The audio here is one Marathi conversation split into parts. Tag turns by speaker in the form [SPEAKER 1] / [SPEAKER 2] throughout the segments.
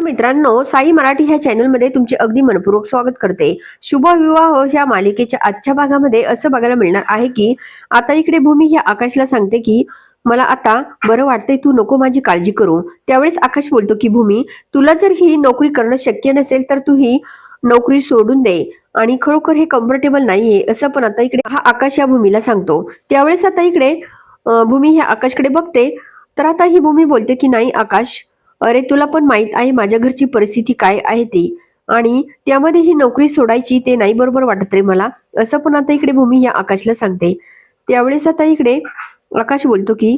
[SPEAKER 1] तर मित्रांनो साई मराठी ह्या चॅनलमध्ये तुमचे अगदी मनपूर्वक स्वागत करते. शुभ विवाह ह्या मालिकेच्या आजच्या भागामध्ये असं बघायला मिळणार आहे की आता इकडे भूमी ह्या आकाशला सांगते की मला आता बरं वाटतंय तू नको माझी काळजी करू. त्यावेळेस आकाश बोलतो की भूमी तुला जर ही नोकरी करणं शक्य नसेल तर तू ही नोकरी सोडून दे आणि खरोखर हे कम्फर्टेबल नाहीये असं पण आता इकडे हा आकाश या भूमीला सांगतो. त्यावेळेस आता इकडे भूमी ह्या आकाशकडे बघते. तर आता ही भूमी बोलते की नाही आकाश अरे तुला पण माहीत आहे माझ्या घरची परिस्थिती काय आहे ती. आणि त्यामध्ये ही नोकरी सोडायची ते नाही बरोबर वाटत रे मला. असं पण आता इकडे भूमी या आकाशला सांगते. त्यावेळेस आता इकडे आकाश बोलतो की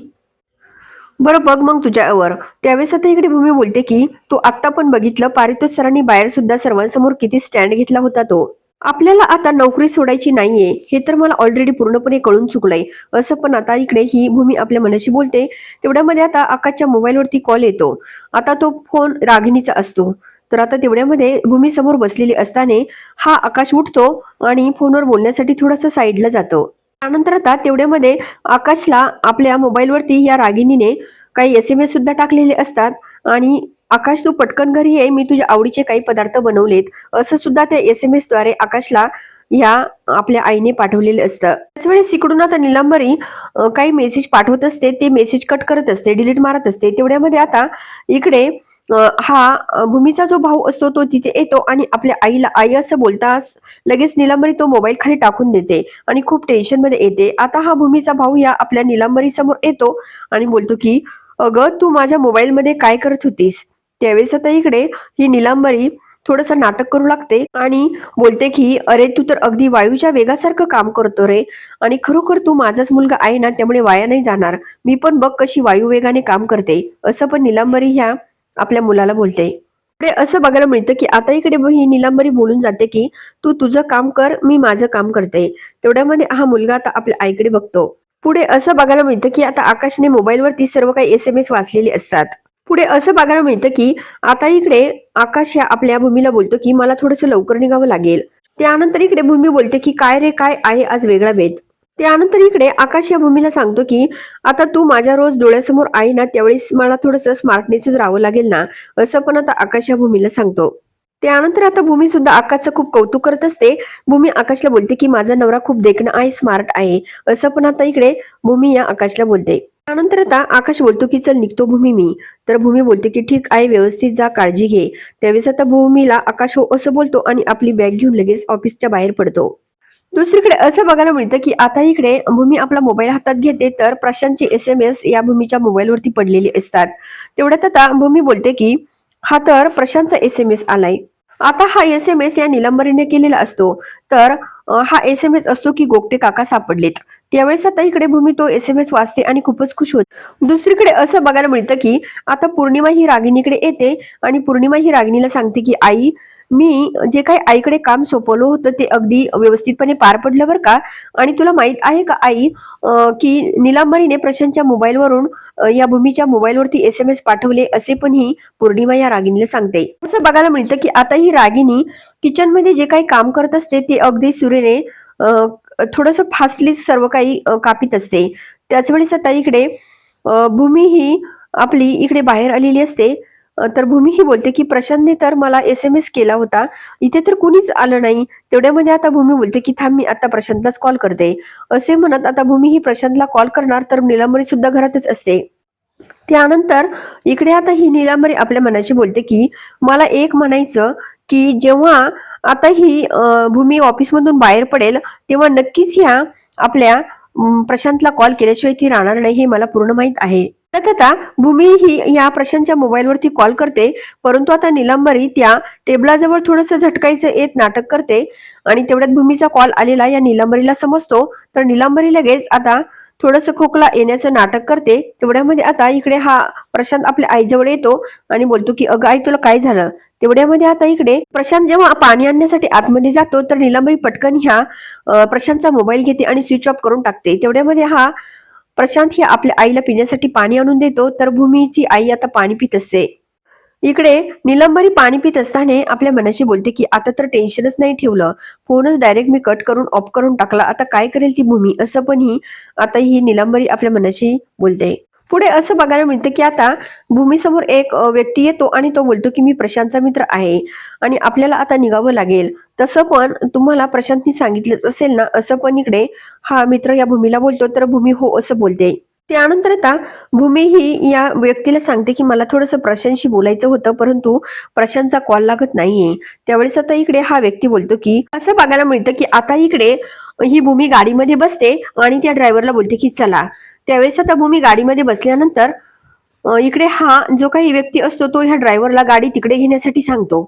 [SPEAKER 1] बरं बघ मग तुझ्यावर त्यावेळेस आता इकडे भूमी बोलते की तू आत्ता पण बघितलं पारितोष सरांनी बाहेर सुद्धा सर्वांसमोर किती स्टँड घेतला होता तो. आपल्याला आता नोकरी सोडायची नाहीये हे तर मला ऑलरेडी पूर्णपणे कळून चुकलंय. असं पण आता इकडे ही भूमी आपल्या मनाशी बोलते. तेवढ्यामध्ये आता आकाशच्या मोबाईलवरती कॉल येतो. आता तो फोन रागिणीचा असतो. तर आता तेवढ्यामध्ये भूमी समोर बसलेली असताना हा आकाश उठतो आणि फोनवर बोलण्यासाठी थोडासा साईडला जातो. त्यानंतर आता तेवढ्यामध्ये आकाशला आपल्या मोबाईलवरती या रागिणीने काही एस एम एस सुद्धा टाकलेले असतात आणि आकाश तू पटकन घरी ये. मी तुझ्या आवडीचे काही पदार्थ बनवलेत. असं सुद्धा त्या एस एम एसद्वारे आकाशला ह्या आपल्या आईने पाठवलेले असतं. त्याच वेळेस इकडून आता निलंबरी काही मेसेज पाठवत असते. ते मेसेज कट करत असते डिलीट मारत असते. तेवढ्यामध्ये आता इकडे हा भूमीचा जो भाऊ असतो तो तिथे येतो आणि आपल्या आईला आई असं बोलताच लगेच निलंबरी तो मोबाईल खाली टाकून देते आणि खूप टेन्शनमध्ये येते. आता हा भूमीचा भाऊ या आपल्या निलंबरी समोर येतो आणि बोलतो की अगं तू माझ्या मोबाईल मध्ये काय करत होतीस? त्यावेळेस आता इकडे ही निलांबरी थोडस नाटक करू लागते आणि बोलते की अरे तू तर अगदी वायूच्या वेगासारखं काम करतो रे आणि खरोखर तू माझाच मुलगा आहे ना त्यामुळे वाया नाही जाणार. मी पण बघ कशी वायू वेगाने काम करते. असं पण निलांबरी ह्या आपल्या मुलाला बोलते. पुढे असं बघायला मिळतं की आता इकडे ही निलांबरी बोलून जाते की तू तुझं काम कर मी माझं काम करते. तेवढ्यामध्ये हा मुलगा आता आपल्या आईकडे बघतो. पुढे असं बघायला मिळतं की आता आकाशने मोबाईलवरती सर्व काही एस एम एस वाचलेले असतात. पुढे असं बघायला मिळतं की आता इकडे आकाश या आपल्या भूमीला बोलतो की मला थोडंसं लवकर निघावं लागेल. त्यानंतर इकडे भूमी बोलते की काय रे काय आहे आज वेगळा बेत? त्यानंतर इकडे आकाश या भूमीला सांगतो की आता तू माझ्या रोज डोळ्यासमोर आहे ना त्यावेळेस मला थोडंसं स्मार्टनेसच राहावं लागेल ना असं पण आता आकाश या भूमीला सांगतो. त्यानंतर आता भूमी सुद्धा आकाशचं खूप कौतुक करत असते. भूमी आकाशला बोलते की माझा नवरा खूप देखणं आहे स्मार्ट आहे असं पण आता इकडे भूमी या आकाशला बोलते. त्यानंतर आता आकाश बोलतो की चल निघतो भूमी मी. तर भूमी बोलते की ठीक आहे व्यवस्थित जा काळजी घे. त्यावेळेस आता भूमीला आकाश हो असं बोलतो आणि आपली बॅग घेऊन लगेच ऑफिसच्या बाहेर पडतो. दुसरीकडे असं बघायला मिळतं की आता इकडे भूमी आपला मोबाईल हातात घेते तर प्रशांतचे एस एम एस या भूमीच्या मोबाईलवरती पडलेले असतात. तेवढ्यात आता भूमी बोलते की हा तर प्रशांतचा एस एम एस आलाय. आता हा एस एम एस या निलंबरीने केलेला असतो. तर हा एस एम एस असतो की गोगटे काका सापडलेत. त्यावेळेस आता इकडे भूमी तो एस एम एस वाचते आणि खूपच खुश होत. दुसरीकडे असं बघायला मिळतं की आता पौर्णिमा ही रागिणीकडे येते आणि पौर्णिमा ही रागिणीला सांगते की आई मी जे काही आईकडे काम सोपवलं होतं ते अगदी व्यवस्थितपणे पार पडलं बरं का? आणि तुला माहीत आहे का आई की निलांबरीने प्रशांतच्या मोबाईलवरून या भूमीच्या मोबाईलवरती एस एम एस पाठवले असे पण ही पौर्णिमा या रागिणीला सांगते. असं बघायला मिळतं की आता ही रागिणी किचनमध्ये जे काही काम करत असते ते अगदी सुरेने थोडस फास्टली सर्व काही कापीत कापित असते. त्याच वेळेस आता इकडे भूमी ही आपली इकडे बाहेर आलेली असते. तर भूमी ही बोलते की प्रशांतने तर मला एस एम एस केला होता. इथे तर कुणीच आलं नाही. तेवढ्यामध्ये आता भूमी बोलते की थांब मी आता प्रशांतलाच कॉल करते. असे म्हणत आता भूमी ही प्रशांतला कॉल करणार तर निलांबरी सुद्धा घरातच असते. त्यानंतर इकडे आता ही निलांबरी आपल्या मनाशी बोलते की मला एक म्हणायचं की जेव्हा आता ही भूमी ऑफिसमधून बाहेर पडेल तेव्हा नक्कीच ह्या आपल्या प्रशांतला कॉल केल्याशिवाय ती राहणार नाही हे मला पूर्ण माहीत आहे. तथा भूमी ही या प्रशांतच्या मोबाईलवरती कॉल करते परंतु आता निलंबरी त्या टेबलाजवळ थोडंसं झटकायचं येत नाटक करते आणि तेवढ्यात भूमीचा कॉल आलेला या निलंबरीला समजतो. तर निलंबरी लगेच आता थोडंसं खोकला येण्याचं नाटक करते. तेवढ्यामध्ये आता इकडे हा प्रशांत आपल्या आईजवळ येतो आणि बोलतो की अगं आई तुला काय झालं? तेवढ्यामध्ये आता इकडे प्रशांत जेव्हा पाणी आणण्यासाठी आतमध्ये जातो तर निलंबरी पटकन ह्या प्रशांतचा मोबाईल घेते आणि स्विच ऑफ करून टाकते. तेवढ्यामध्ये हा प्रशांत ही आपल्या आईला पिण्यासाठी पाणी आणून देतो तर भूमीची आई आता पाणी पित असते. इकडे निलंबरी पाणी पित असताना आपल्या मनाशी बोलते की आता तर टेन्शनच नाही ठेवलं. फोनच डायरेक्ट मी कट करून ऑफ करून टाकला. आता काय करेल ती भूमी? असं पण ही आता ही निलंबरी आपल्या मनाशी बोलते. पुढे असं बघायला मिळतं की आता भूमीसमोर एक व्यक्ती येतो आणि तो बोलतो की मी प्रशांतचा मित्र आहे आणि आपल्याला आता निघावं लागेल. तसं पण तुम्हाला प्रशांतनी सांगितलंच असेल ना असं पण इकडे हा मित्र या भूमीला बोलतो तर भूमी हो असं बोलते. त्यानंतर आता भूमी ही या व्यक्तीला सांगते की मला थोडंसं प्रशांतशी बोलायचं होतं परंतु प्रशांतचा कॉल लागत नाहीये. त्यावेळेस आता इकडे हा व्यक्ती बोलतो की असं बघायला मिळतं की आता इकडे ही भूमी गाडीमध्ये बसते आणि त्या ड्रायव्हरला बोलते की चला. त्यावेळेस आता भूमी गाडीमध्ये बसल्यानंतर इकडे हा जो काही व्यक्ती असतो तो ह्या ड्रायव्हरला गाडी तिकडे घेण्यासाठी सांगतो.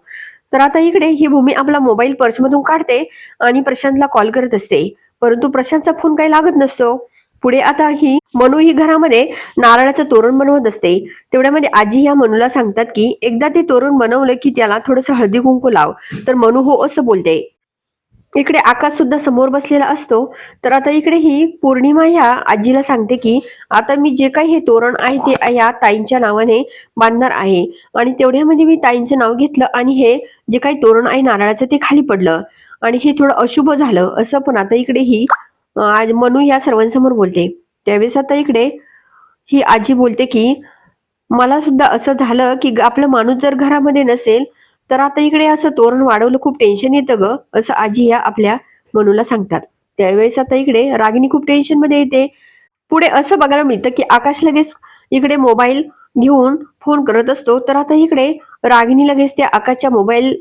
[SPEAKER 1] तर आता इकडे ही भूमी आपला मोबाईल पर्समधून काढते आणि प्रशांतला कॉल करत असते. परंतु प्रशांतचा फोन काही लागत नसतो. पुढे आता ही मनू ही घरामध्ये नारळाचं तोरण बनवत असते. तेवढ्यामध्ये आजी ह्या मनूला सांगतात की एकदा ते तोरण बनवलं की त्याला थोडस हळदी कुंकू लाव. तर मनू हो असं बोलते. इकडे आकाश सुद्धा समोर बसलेला असतो. तर आता इकडे ही पौर्णिमा ह्या आजीला सांगते की आता मी जे काही हे तोरण आहे ते या ताईंच्या नावाने बांधणार आहे. आणि तेवढ्यामध्ये मी ताईंचं नाव घेतलं आणि हे जे काही तोरण आहे नारळाचं ते खाली पडलं. आणि हे थोडं अशुभ झालं असं पण आता इकडे ही आज मनू या सर्वांसमोर बोलते. त्यावेळेस आता इकडे ही आजी बोलते की मला सुद्धा असं झालं की ग- आपलं माणूस जर घरामध्ये नसेल तर आता इकडे असं तोरण वाढवलं खूप टेन्शन येतं ग असं आजी या आपल्या मनूला सांगतात. त्यावेळेस आता इकडे रागिनी खूप टेन्शनमध्ये येते. पुढे असं बघायला मिळतं की आकाश लगेच इकडे मोबाईल घेऊन फोन करत असतो. तर आता इकडे रागिनी लगेच त्या आकाशच्या मोबाईल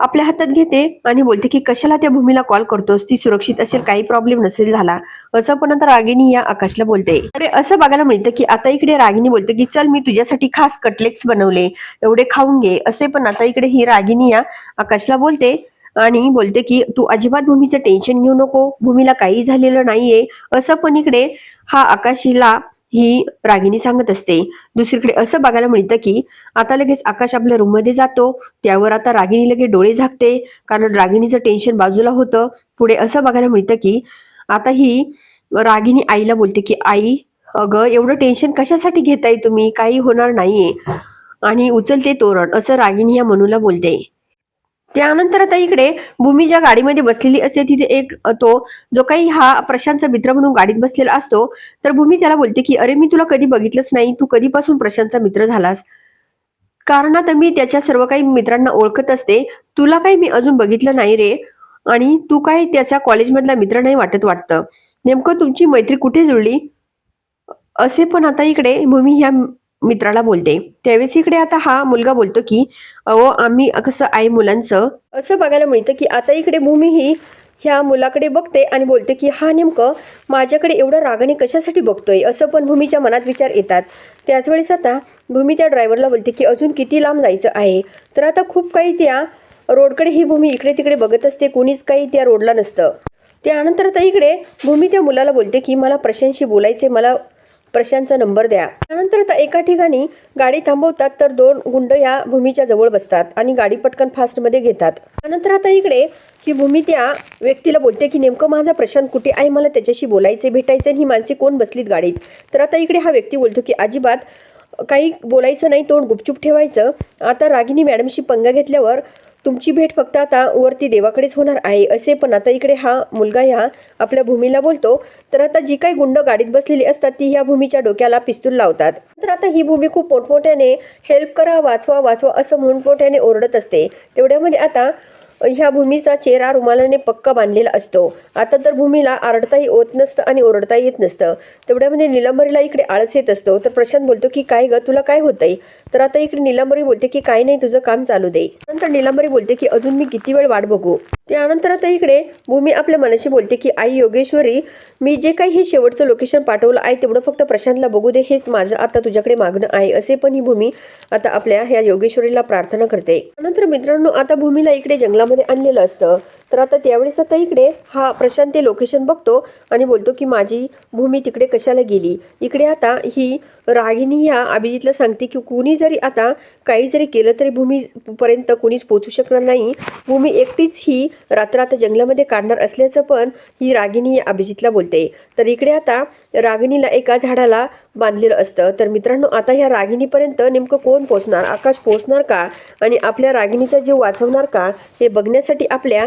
[SPEAKER 1] आपल्या हातात घेते आणि बोलते की कशाला त्या भूमीला कॉल करतोस? ती सुरक्षित असेल काही प्रॉब्लेम नसेल झाला. असं पण आता रागिनी या आकाशला बोलते. अरे असं बघायला मिळतं की आता इकडे रागिनी बोलते की चल मी तुझ्यासाठी खास कटलेट्स बनवले एवढे खाऊन घे. असे पण आता इकडे ही रागिनी या आकाशला बोलते आणि बोलते की तू अजिबात भूमीचं टेन्शन घेऊ नको. भूमीला काही झालेलं नाहीये. असं पण इकडे हा आकाशीला ही रागिनी सांगत असते. दुसरीकडे असं बघायला मिळतं की आता लगेच आकाश आपल्या रूममध्ये जातो त्यावर आता रागिणी लगेच डोळे झाकते कारण रागिणीचं टेन्शन बाजूला होतं. पुढे असं बघायला मिळतं की आता ही रागिणी आईला बोलते की आई अगं एवढं टेन्शन कशासाठी घेताय तुम्ही? काही होणार नाहीये. आणि उचलते तोरण असं रागिणी या मनूला बोलते. त्यानंतर आता इकडे भूमी ज्या गाडीमध्ये बसलेली असते तिथे एक तो जो काही हा प्रशांतचा मित्र म्हणून गाडीत बसलेला असतो तर भूमी त्याला बोलते की अरे मी तुला कधी बघितलंच नाही तू कधीपासून प्रशांतचा मित्र झालास? कारण आता मी त्याच्या सर्व काही मित्रांना ओळखत असते तुला काही मी अजून बघितलं नाही रे आणि तू काय त्याच्या कॉलेजमधला मित्र नाही वाटत वाटतं. नेमकं तुमची मैत्री कुठे जुळली? असे पण आता इकडे भूमी ह्या मित्राला बोलते. त्यावेळेस इकडे आता हा मुलगा बोलतो की अहो आम्ही कसं आहे मुलांचं असं बघायला मिळतं की आता इकडे भूमी ही ह्या मुलाकडे बघते आणि बोलते की हा नेमकं माझ्याकडे एवढं रागाने कशासाठी बघतोय? असं पण भूमीच्या मनात विचार येतात. त्याच वेळेस आता भूमी त्या ड्रायव्हरला बोलते की अजून किती लांब जायचं आहे? तर आता खूप काही त्या रोडकडे ही भूमी इकडे तिकडे बघत असते कुणीच काही त्या रोडला नसतं. त्यानंतर आता इकडे भूमी त्या मुलाला बोलते की मला प्रशांतशी बोलायचे मला प्रशांतचा नंबर द्या. त्यानंतर आता एका ठिकाणी गाडी थांबवतात तर दोन गुंड या भूमीच्या जवळ बसतात आणि गाडी पटकन फास्टमध्ये घेतात. त्यानंतर आता इकडे ही भूमी त्या व्यक्तीला बोलते की नेमकं माझा प्रशांत कुठे आहे? मला त्याच्याशी बोलायचे भेटायचे ही माणसे कोण बसलीत गाडीत? तर आता इकडे हा व्यक्ती बोलतो की अजिबात काही बोलायचं नाही तोंड गुपचूप ठेवायचं. आता रागिनी मॅडमशी पंगा घेतल्यावर तुमची भेट फक्त आता वरती देवाकडेच होणार आहे असे पण आता इकडे हा मुलगा ह्या आपल्या भूमीला बोलतो. तर आता जी काही गुंड गाडीत बसलेली असतात ती ह्या भूमीच्या डोक्याला पिस्तूल लावतात. तर आता ही भूमी खूप मोठमोठ्याने हेल्प करा वाचवा वाचवा असं मोठमोठ्याने ओरडत असते. तेवढ्यामध्ये आता ह्या भूमीचा चेहरा रुमालाने पक्का बांधलेला असतो. आता तर भूमीला आरडताही होत नसतं आणि ओरडता येत नसतं. तेवढ्यामध्ये निलंबरीला इकडे आळस येत असतो. तर प्रशांत बोलतो की काय ग तुला काय होतंय? तर आता इकडे निलंबरी बोलते की काय नाही तुझं काम चालू दे. नंतर निलंबरी बोलते की अजून मी किती वेळ वाट बघू? त्यानंतर आता इकडे भूमी आपल्या मनाशी बोलते की आई योगेश्वरी मी जे काही हे शेवटचं लोकेशन पाठवलं आहे तेवढं फक्त प्रशांतला बघू दे. हेच माझं आता तुझ्याकडे मागणं आहे असे पण ही भूमी आता आपल्या ह्या योगेश्वरीला प्रार्थना करते. नंतर मित्रांनो आता भूमीला इकडे जंगलामध्ये आणलेलं असतं. तर आता त्यावेळेस आता इकडे हा प्रशांत ते लोकेशन बघतो आणि बोलतो की माझी भूमी तिकडे कशाला गेली? इकडे आता ही रागिनी ह्या अभिजितला सांगते की कुणी जरी आता काही जरी केलं तरी भूमीपर्यंत कुणीच पोचू शकणार नाही. भूमी एकटीच ही रात्र आता जंगलामध्ये काढणार असल्याचं पण ही रागिनी या अभिजितला बोलते. तर इकडे आता रागिनीला एका झाडाला बांधलेलं असतं. तर मित्रांनो आता ह्या रागिणीपर्यंत नेमकं कोण पोचणार आकाश पोचणार का? आणि आपल्या रागिणीचा जीव वाचवणार का? हे बघण्यासाठी आपल्या